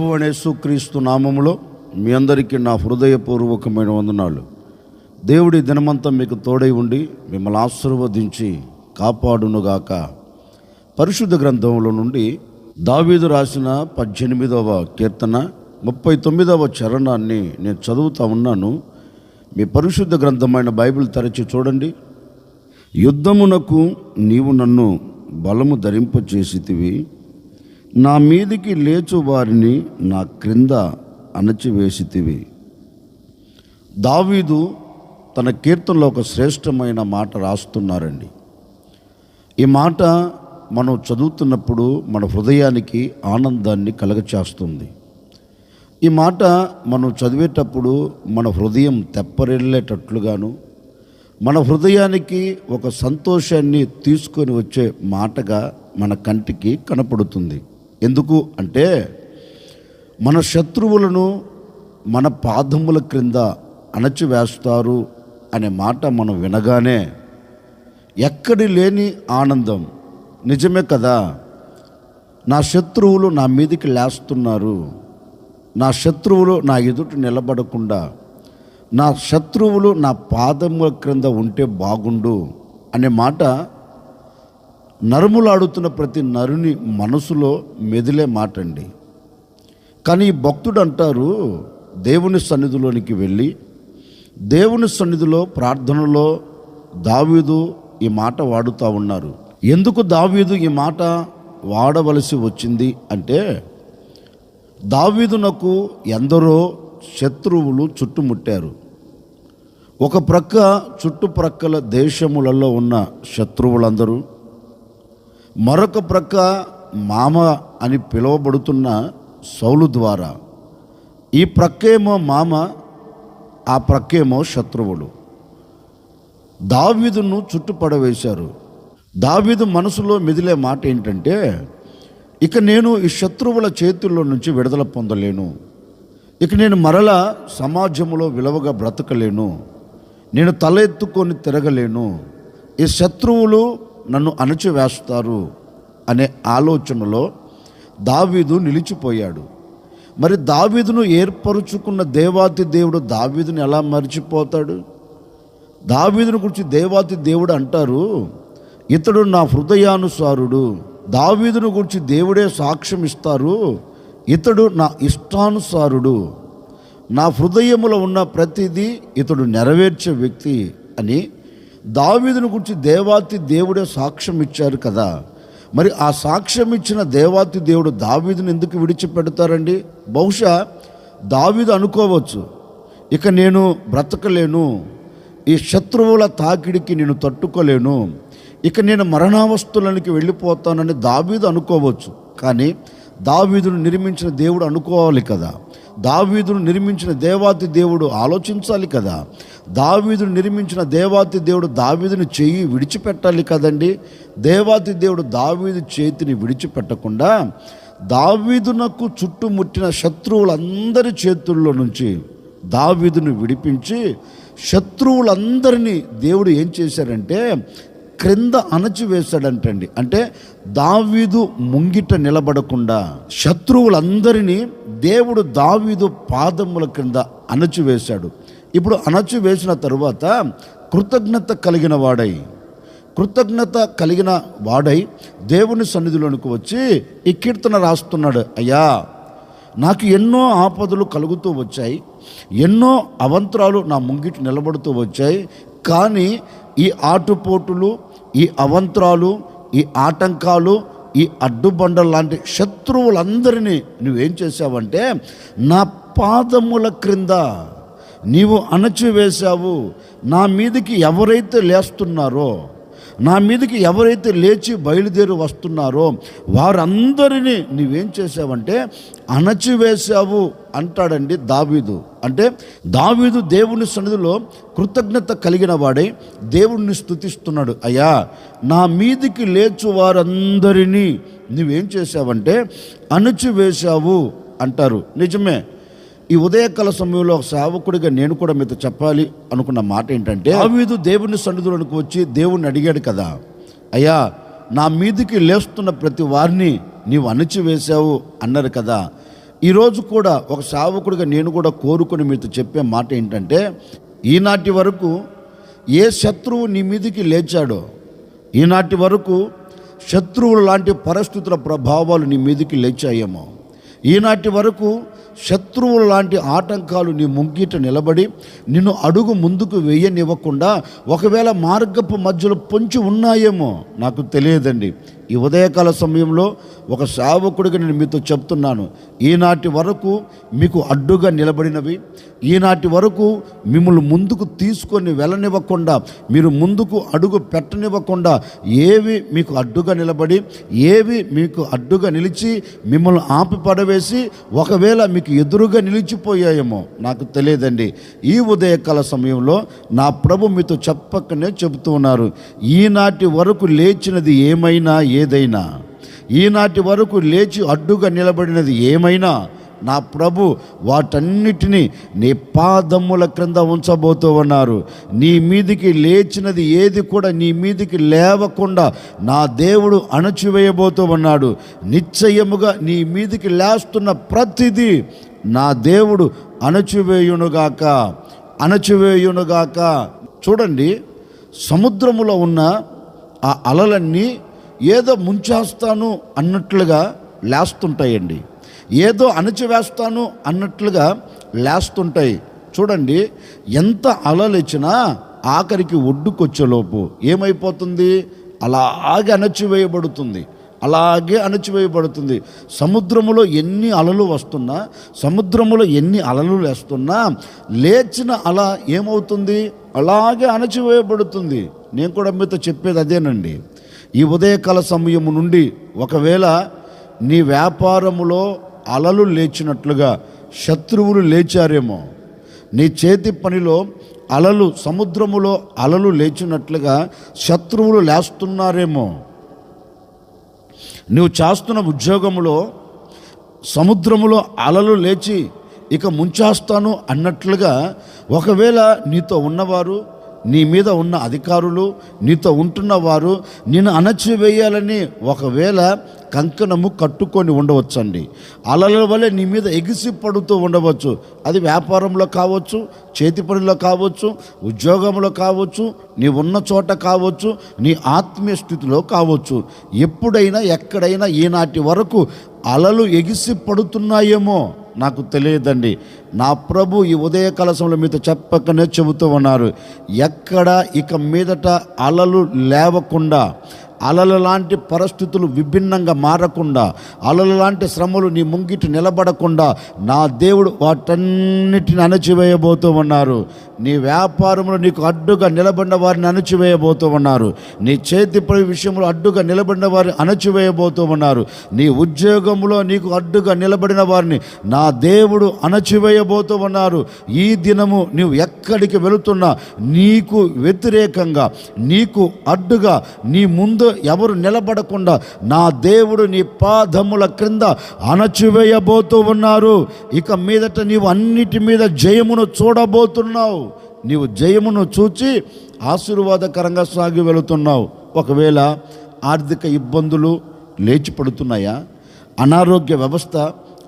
యేసుక్రీస్తు నామములో మీ అందరికీ నా హృదయపూర్వకమైన వందనాలు. దేవుడి దినమంతా మీకు తోడై ఉండి మిమ్మల్ని ఆశీర్వదించి కాపాడునుగాక. పరిశుద్ధ గ్రంథంలో నుండి దావీదు రాసిన పద్దెనిమిదవ కీర్తన ముప్పై తొమ్మిదవ చరణాన్ని నేను చదువుతా ఉన్నాను. మీ పరిశుద్ధ గ్రంథమైన బైబిల్ తెరచి చూడండి. యుద్ధమునకు నీవు నన్ను బలము ధరింపచేసితివి. నా మీదికి లేచు వారిని నా క్రింద అణచివేసితివి. దావీదు తన కీర్తనలో ఒక శ్రేష్టమైన మాట రాస్తున్నారండి. ఈ మాట మనం చదువుతున్నప్పుడు మన హృదయానికి ఆనందాన్ని కలగచేస్తుంది. ఈ మాట మనం చదివేటప్పుడు మన హృదయం తెప్పరిల్లేటట్లుగాను మన హృదయానికి ఒక సంతోషాన్ని తీసుకొని వచ్చే మాటగా మన కంటికి కనపడుతుంది. ఎందుకు అంటే మన శత్రువులను మన పాదముల క్రింద అణచివేస్తారు అనే మాట మనం వినగానే ఎక్కడి లేని ఆనందం. నిజమే కదా? నా శత్రువులు నా మీదికి లేస్తున్నారు. నా శత్రువులు నా ఎదుట నిలబడకుండా నా శత్రువులు నా పాదముల క్రింద ఉంటే బాగుండు అనే మాట నరుములాడుతున్న ప్రతి నరుని మనసులో మెదిలే మాట అండి కానీ భక్తుడు అంటారు దేవుని సన్నిధిలోనికి వెళ్ళి దేవుని సన్నిధిలో ప్రార్థనలో దావీదు ఈ మాట వాడుతూ ఉన్నారు. ఎందుకు దావీదు ఈ మాట వాడవలసి వచ్చింది అంటే దావీదునకు ఎందరో శత్రువులు చుట్టుముట్టారు. ఒక ప్రక్క చుట్టుప్రక్కల దేశములలో ఉన్న శత్రువులందరూ మరొక ప్రక్క మామ అని పిలువబడుతున్న సౌలు ద్వారా ఈ ప్రక్కేమో మామ ఆ ప్రక్కేమో శత్రువులు. దావీదును చుట్టుపడవేశారు. దావీదు మనసులో మెదిలే మాట ఏంటంటే ఇక నేను ఈ శత్రువుల చేతుల్లో నుంచి విడుదల పొందలేను. ఇక నేను మరలా సమాజంలో విలువగా బ్రతకలేను. నేను తల ఎత్తుకొని తిరగలేను. ఈ శత్రువులు నన్ను అణచివేస్తారు అనే ఆలోచనలో దావీదు నిలిచిపోయాడు. మరి దావీదును ఏర్పరుచుకున్న దేవాతి దేవుడు దావీదుని ఎలా మర్చిపోతాడు? దావీదుని గురించి దేవాతి దేవుడు అంటారు ఇతడు నా హృదయానుసారుడు దావీదును గురించి దేవుడే సాక్ష్యం ఇస్తారు ఇతడు నా ఇష్టానుసారుడు. నా హృదయములో ఉన్న ప్రతిదీ ఇతడు నెరవేర్చే వ్యక్తి అని దావీదును గురించి దేవాతి దేవుడే సాక్ష్యం ఇచ్చారు కదా. మరి ఆ సాక్ష్యం ఇచ్చిన దేవాతి దేవుడు దావీదును ఎందుకు విడిచిపెడతారండి? బహుశా దావీదు అనుకోవచ్చు ఇక నేను బ్రతకలేను ఈ శత్రువుల తాకిడికి నేను తట్టుకోలేను ఇక నేను మరణావస్థులనికి వెళ్ళిపోతానని దావీదు అనుకోవచ్చు. కానీ దావీదును నిర్మించిన దేవుడు అనుకోవాలి కదా. దావీదును నిర్మించిన దేవాతి దేవుడు ఆలోచించాలి కదా. దావీదును నిర్మించిన దేవాతి దేవుడు దావీదుని చెయ్యి విడిచిపెట్టాలి కదండి. దేవాతి దేవుడు దావీదు చేతిని విడిచిపెట్టకుండా దావీదునకు చుట్టుముట్టిన శత్రువులందరి చేతుల్లో నుంచి దావీదును విడిపించి శత్రువులందరినీ దేవుడు ఏం చేశారంటే క్రింద అణచివేశాడంటండి అంటే దావీదు ముంగిట నిలబడకుండా శత్రువులందరినీ దేవుడు దావీదు పాదముల క్రింద అణచివేశాడు ఇప్పుడు అణచివేసిన తరువాత కృతజ్ఞత కలిగిన వాడై కృతజ్ఞత కలిగిన వాడై దేవుని సన్నిధిలోనికి వచ్చి ఈ కీర్తన రాస్తున్నాడు. అయ్యా నాకు ఎన్నో ఆపదలు కలుగుతూ వచ్చాయి ఎన్నో అవంతరాలు నా ముంగిట నిలబడుతూ వచ్చాయి కానీ ఈ ఆటుపోటులు ఈ అవంతరాలు ఈ ఆటంకాలు ఈ అడ్డుబండలు లాంటి శత్రువులందరినీ నువ్వేం చేసావంటే నా పాదముల క్రింద నీవు అణచివేశావు. నా మీదకి ఎవరైతే లేస్తున్నారో నా మీదకి ఎవరైతే లేచి బయలుదేరి వస్తున్నారో వారందరినీ నీవేం చేసావంటే అణచివేశావు అంటాడండి దావీదు. అంటే దావీదు దేవుని సన్నిధిలో కృతజ్ఞత కలిగిన వాడై దేవుణ్ణి స్తుతిస్తున్నాడు. అయ్యా నా మీదికి లేచు వారందరినీ నువ్వేం చేసావంటే అణచివేశావు అంటారు. నిజమే. ఈ ఉదయకాల సమయంలో ఒక సేవకుడిగా నేను కూడా మీతో చెప్పాలి అనుకున్న మాట ఏంటంటే దావీదు దేవుని సన్నిధులకు వచ్చి దేవుణ్ణి అడిగాడు కదా అయ్యా నా మీదికి లేస్తున్న ప్రతి వారిని నీవు అణిచివేశావు అన్నారు కదా. ఈరోజు కూడా ఒక సేవకుడిగా నేను కూడా కోరుకుని మీతో చెప్పే మాట ఏంటంటే ఈనాటి వరకు ఏ శత్రువు నీ మీదికి లేచాడో ఈనాటి వరకు శత్రువులు లాంటి పరిస్థితుల ప్రభావాలు నీ మీదికి లేచాయేమో. ఈనాటి వరకు శత్రువులు లాంటి ఆటంకాలు నీ ముంగిట నిలబడి నిన్ను అడుగు ముందుకు వేయనివ్వకుండా ఒకవేళ మార్గపు మధ్యలో పొంచి ఉన్నాయేమో నాకు తెలియదండి. ఈ ఉదయకాల సమయంలో ఒక సేవకుడిగా నేను మీతో చెప్తున్నాను. ఈనాటి వరకు మీకు అడ్డుగా నిలబడినవి ఈనాటి వరకు మిమ్మల్ని ముందుకు తీసుకొని వెళ్ళనివ్వకుండా మీరు ముందుకు అడుగు పెట్టనివ్వకుండా ఏవి మీకు అడ్డుగా నిలబడి ఏవి మీకు అడ్డుగా నిలిచి మిమ్మల్ని ఆపి పడవేసి ఒకవేళ మీకు ఎదురుగా నిలిచిపోయాయేమో నాకు తెలియదండి. ఈ ఉదయకాల సమయంలో నా ప్రభు మీతో చెప్పకనే చెబుతూ ఉన్నారు. ఈనాటి వరకు లేచినది ఏమైనా ఏ ఏదైనా ఈనాటి వరకు లేచి అడ్డుగా నిలబడినది ఏమైనా నా ప్రభు వాటన్నిటినీ నీ పాదముల క్రింద ఉంచబోతూ ఉన్నారు నీ మీదికి లేచినది ఏది కూడా నీ మీదికి లేవకుండా నా దేవుడు అణచివేయబోతూ ఉన్నాడు నిశ్చయముగా నీ మీదికి లేస్తున్న ప్రతిదీ నా దేవుడు అణచివేయునుగాక అణచివేయునుగాక చూడండి సముద్రములో ఉన్న ఆ అలలన్నీ ఏదో ముంచేస్తాను అన్నట్లుగా లేస్తుంటాయండి. ఏదో అణచివేస్తాను అన్నట్లుగా లేస్తుంటాయి. చూడండి ఎంత అలలిచ్చినా ఆఖరికి ఒడ్డుకొచ్చేలోపు ఏమైపోతుంది? అలాగే అణచివేయబడుతుంది. అలాగే అణచివేయబడుతుంది. సముద్రములో ఎన్ని అలలు వస్తున్నా సముద్రములో ఎన్ని అలలు లేస్తున్నా లేచిన అల ఏమవుతుంది? అలాగే అణచివేయబడుతుంది. నేను కూడా మీతో చెప్పేది అదేనండి. ఈ ఉదయకాల సమయము నుండి ఒకవేళ నీ వ్యాపారములో అలలు లేచినట్లుగా శత్రువులు లేచారేమో నీ చేతి పనిలో అలలు సముద్రములో అలలు లేచినట్లుగా శత్రువులు లేస్తున్నారేమో. నువ్వు చేస్తున్న ఉద్యోగంలో సముద్రములో అలలు లేచి ఇక ముంచేస్తాను అన్నట్లుగా ఒకవేళ నీతో ఉన్నవారు నీ మీద ఉన్న అధికారులు నీతో ఉంటున్న వారు నిన్ను అణచివేయాలని ఒకవేళ కంకణము కట్టుకొని ఉండవచ్చండి. అలల వలె నీ మీద ఎగిసి పడుతూ ఉండవచ్చు. అది వ్యాపారంలో కావచ్చు చేతి పనిలో కావచ్చు ఉద్యోగంలో కావచ్చు నీ ఉన్న చోట కావచ్చు నీ ఆత్మీయ స్థితిలో కావచ్చు. ఎప్పుడైనా ఎక్కడైనా ఈనాటి వరకు అలలు ఎగిసి పడుతున్నాయేమో. నాకు తెలియదండి. నా ప్రభు ఈ ఉదయ కలశంలో మీతో చెప్పకనే చెబుతూ ఉన్నారు. ఎక్కడ ఇక మీదట అలలు లేవకుండా అలల లాంటి పరిస్థితులు విభిన్నంగా మారకుండా అలల లాంటి శ్రమలు నీ ముంగిటి నిలబడకుండా నా దేవుడు వాటన్నిటిని అణచివేయబోతూ ఉన్నారు నీ వ్యాపారంలో నీకు అడ్డుగా నిలబడిన వారిని అణచివేయబోతూ ఉన్నారు నీ చేతి పని విషయంలో అడ్డుగా నిలబడిన వారిని అణచివేయబోతూ ఉన్నారు నీ ఉద్యోగంలో నీకు అడ్డుగా నిలబడిన వారిని నా దేవుడు అణచివేయబోతూ ఉన్నారు ఈ దినము నీవు ఎక్కడికి వెళుతున్నా నీకు వ్యతిరేకంగా నీకు అడ్డుగా నీ ముందు ఎవరు నిలబడకుండా నా దేవుడు నీ పాదముల క్రింద అణచివేయబోతూ ఉన్నారు. ఇక మీదట నీవు అన్నిటి మీద జయమును చూడబోతున్నావు. నీవు జయమును చూచి ఆశీర్వాదకరంగా సాగి వెళుతున్నావు. ఒకవేళ ఆర్థిక ఇబ్బందులు లేచి పడుతున్నాయా అనారోగ్య వ్యవస్థ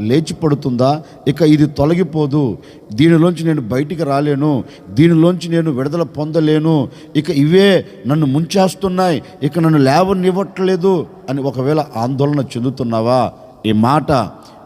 లేచి పడుతుందా ఇక ఇది తొలగిపోదు. దీనిలోంచి నేను బయటికి రాలేను. దీనిలోంచి నేను విడుదల పొందలేను. ఇక ఇవే నన్ను ముంచేస్తున్నాయి. ఇక నన్ను లేవనివ్వట్లేదు అని ఒకవేళ ఆందోళన చెందుతున్నావా? ఈ మాట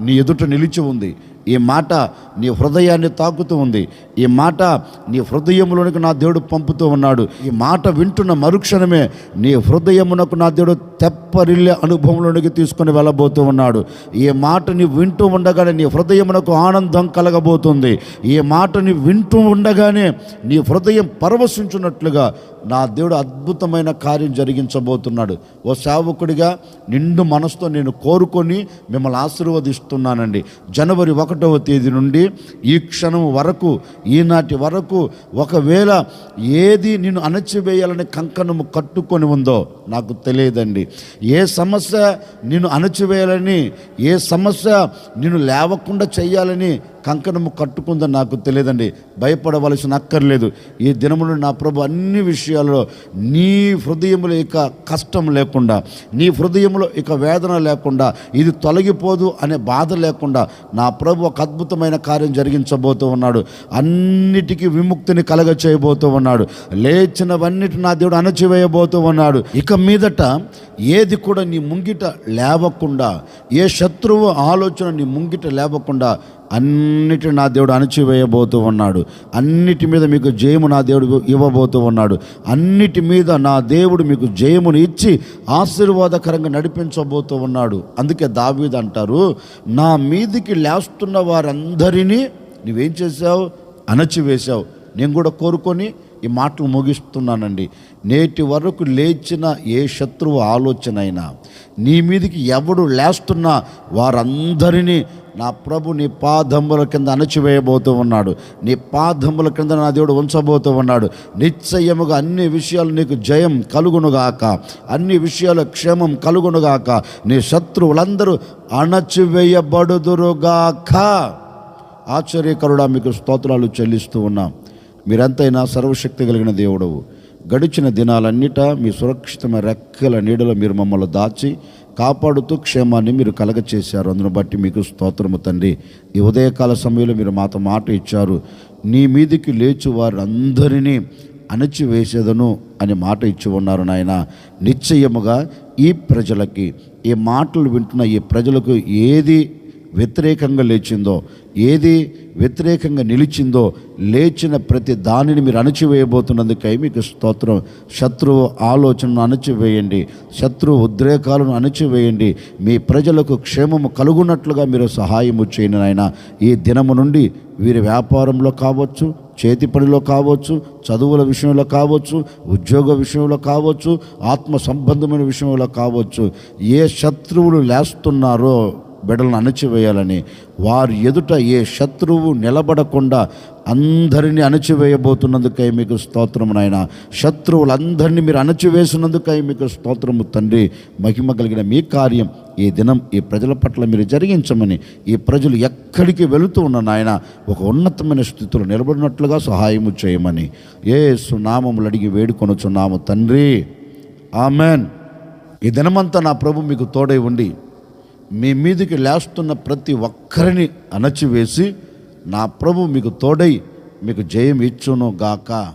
నీ ఎదుట నిలిచి ఉంది. ఈ మాట నీ హృదయాన్ని తాకుతూ ఉంది. ఈ మాట నీ హృదయంలోనికి నా దేవుడు పంపుతూ ఉన్నాడు. ఈ మాట వింటున్న మరుక్షణమే నీ హృదయమునకు నా దేవుడు తెప్పరిల్లే అనుభవంలోనికి తీసుకొని వెళ్ళబోతూ ఉన్నాడు. ఈ మాట నీ వింటూ ఉండగానే నీ హృదయమునకు ఆనందం కలగబోతుంది. ఈ మాటని వింటూ ఉండగానే నీ హృదయం పరవశించున్నట్లుగా నా దేవుడు అద్భుతమైన కార్యం జరిగించబోతున్నాడు. ఓ సేవకుడిగా నిండు మనసుతో నేను కోరుకొని మిమ్మల్ని ఆశీర్వదిస్తున్నానండి. జనవరి ఒకటవ తేదీ నుండి ఈ క్షణం వరకు ఈనాటి వరకు ఒకవేళ ఏది నేను అణచివేయాలని కంకణము కట్టుకొని ఉందో నాకు తెలియదండి. ఏ సమస్య నేను అణచివేయాలని ఏ సమస్య నేను లేవకుండా చేయాలని కంకణము కట్టుకుందని నాకు తెలియదండి. భయపడవలసిన అక్కర్లేదు. ఈ దినములు నా ప్రభు అన్ని విషయాల్లో నీ హృదయములో ఇక కష్టం లేకుండా నీ హృదయంలో ఇక వేదన లేకుండా ఇది తొలగిపోదు అనే బాధ లేకుండా నా ప్రభు ఒక అద్భుతమైన కార్యం జరిగించబోతూ ఉన్నాడు. అన్నిటికీ విముక్తిని కలగ చేయబోతూ ఉన్నాడు. లేచినవన్నిటి నా దేవుడు అణచివేయబోతూ ఉన్నాడు. ఇక మీదట ఏది కూడా నీ ముంగిట లేవకుండా ఏ శత్రువు ఆలోచన నీ ముంగిట లేవకుండా అన్నిటి నా దేవుడు అణచివేయబోతూ ఉన్నాడు. అన్నిటి మీద మీకు జయము నా దేవుడు ఇవ్వబోతూ ఉన్నాడు. అన్నిటి మీద నా దేవుడు మీకు జయమును ఇచ్చి ఆశీర్వాదకరంగా నడిపించబోతూ ఉన్నాడు. అందుకే దావీద్ అంటారు నా మీదికి లేస్తున్న వారందరినీ నువ్వేం చేసావు అణచివేశావు. నేను కూడా కోరుకొని ఈ మాటలు ముగిస్తున్నానండి. నేటి వరకు లేచిన ఏ శత్రువు ఆలోచన అయినా నీ మీదికి ఎవడు లేస్తున్నా వారందరినీ నా ప్రభు నీ పాదముల కింద అణచివేయబోతూ ఉన్నాడు. నీ పాదముల కింద నా దేవుడు ఉంచబోతూ ఉన్నాడు. నిశ్చయముగా అన్ని విషయాలు నీకు జయం కలుగునుగాక. అన్ని విషయాలు క్షేమం కలుగునుగాక. నీ శత్రువులందరూ అణచివేయబడుదురుగాక. ఆశ్చర్యకరుడా మీకు స్తోత్రాలు చెల్లిస్తూ ఉన్నాం. మీరంతైనా సర్వశక్తి కలిగిన దేవుడవు. గడిచిన దినాలన్నిట మీ సురక్షితమైన రెక్కల నీడలో మీరు మమ్మల్ని దాచి కాపాడుతూ క్షేమాన్ని మీరు కలగచేశారు. అందును బట్టి మీకు స్తోత్రము తండ్రి. ఈ ఉదయకాల సమయంలో మీరు మాతో మాట ఇచ్చారు. నీ మీదికి లేచి వారందరినీ అణచివేసేదను అని మాట ఇచ్చి ఉన్నారు నాయన. నిశ్చయముగా ఈ ప్రజలకి ఈ మాటలు వింటున్న ఈ ప్రజలకు ఏది వ్యతిరేకంగా లేచిందో ఏది వ్యతిరేకంగా నిలిచిందో లేచిన ప్రతి దానిని మీరు అణచివేయబోతున్నందుకై మీకు స్తోత్రం. శత్రువు ఆలోచనను అణచివేయండి. శత్రువు ఉద్రేకాలను అణచివేయండి. మీ ప్రజలకు క్షేమము కలుగునట్లుగా మీరు సహాయము చేయని నాయన. ఈ దినము నుండి వీరి వ్యాపారంలో కావచ్చు చేతి పనిలో కావచ్చు చదువుల విషయంలో కావచ్చు ఉద్యోగ విషయంలో కావచ్చు ఆత్మ సంబంధమైన విషయంలో కావచ్చు ఏ శత్రువులు లేస్తున్నారో బిడలను అణచివేయాలని. వారి ఎదుట ఏ శత్రువు నిలబడకుండా అందరినీ అణచివేయబోతున్నందుకై మీకు స్తోత్రము నాయన. శత్రువులందరినీ మీరు అణచివేసినందుకై మీకు స్తోత్రము తండ్రి. మహిమ కలిగిన మీ కార్యం ఈ దినం ఈ ప్రజల పట్ల మీరు జరిగించమని ఈ ప్రజలు ఎక్కడికి వెళుతూ ఉన్న నాయన ఒక ఉన్నతమైన స్థితిలో నిలబడినట్లుగా సహాయము చేయమని. ఏ సునామములు అడిగి వేడుకొనుచున్నాము తండ్రి. ఆమెన్. ఈ దినమంతా నా ప్రభు మీకు తోడై ఉండి మీ మీదికి లేస్తున్న ప్రతి ఒక్కరిని అణచివేసి నా ప్రభు మీకు తోడై మీకు జయం ఇచ్చును గాక.